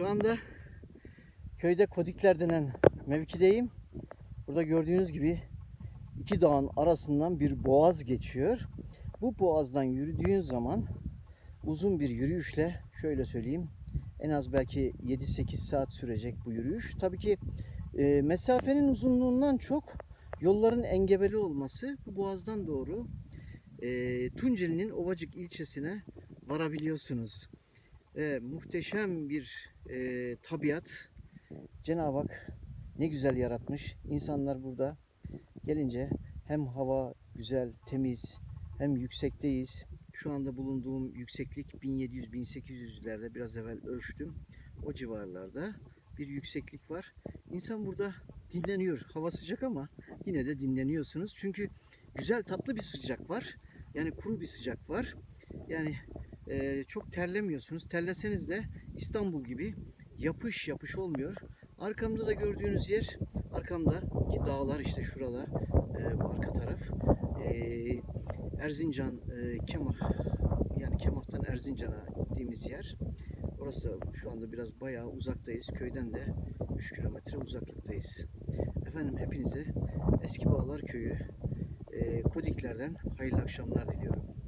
Şu anda köyde Kodikler denen mevkideyim. Burada gördüğünüz gibi iki dağın arasından bir boğaz geçiyor. Bu boğazdan yürüdüğün zaman uzun bir yürüyüşle şöyle söyleyeyim en az belki 7-8 saat sürecek bu yürüyüş. Tabii ki e, mesafenin uzunluğundan çok yolların engebeli olması bu boğazdan doğru e, Tunceli'nin Ovacık ilçesine varabiliyorsunuz. E, muhteşem bir e, tabiat. Cenab-ı Hak ne güzel yaratmış. İnsanlar burada gelince hem hava güzel, temiz, hem yüksekteyiz. Şu anda bulunduğum yükseklik 1700-1800'lerde biraz evvel ölçtüm. O civarlarda bir yükseklik var. İnsan burada dinleniyor. Hava sıcak ama yine de dinleniyorsunuz. Çünkü güzel tatlı bir sıcak var. Yani kuru bir sıcak var. Yani e, çok terlemiyorsunuz. Terleseniz de İstanbul gibi yapış yapış olmuyor. Arkamda da gördüğünüz yer, arkamda ki dağlar işte şurada e, bu arka taraf. E, Erzincan, e, Kemah yani Kemah'tan Erzincan'a gittiğimiz yer. Orası da şu anda biraz bayağı uzaktayız. Köyden de 3 kilometre uzaklıktayız. Efendim hepinize Eski Bağlar Köyü e, Kodikler'den hayırlı akşamlar diliyorum.